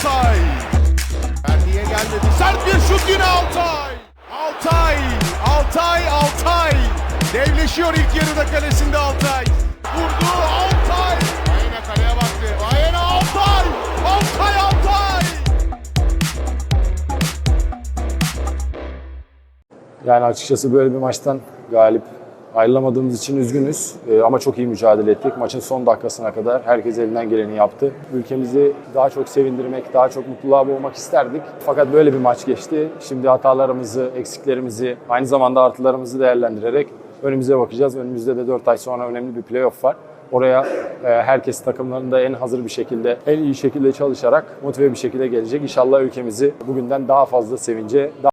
Altay. Ferdi'ye gelmedi. Sert bir şut yine Altay. Altay, Altay, Altay. Devleşiyor ilk yarıda kalesinde Altay. Vurdu Altay. Ayena kaleye baktı. Ayena Altay. Altay, Altay. Yani açıkçası böyle bir maçtan galip ayrılamadığımız için üzgünüz Ee, ama çok iyi mücadele ettik. Maçın son dakikasına kadar herkes elinden geleni yaptı. Ülkemizi daha çok sevindirmek, daha çok mutluluğa boğmak isterdik. Fakat böyle bir maç geçti. Şimdi hatalarımızı, eksiklerimizi, aynı zamanda artılarımızı değerlendirerek önümüze bakacağız. Önümüzde de 4 ay sonra önemli bir playoff var. Oraya e, herkes takımlarında en hazır bir şekilde, en iyi şekilde çalışarak motive bir şekilde gelecek. İnşallah ülkemizi bugünden daha fazla sevince,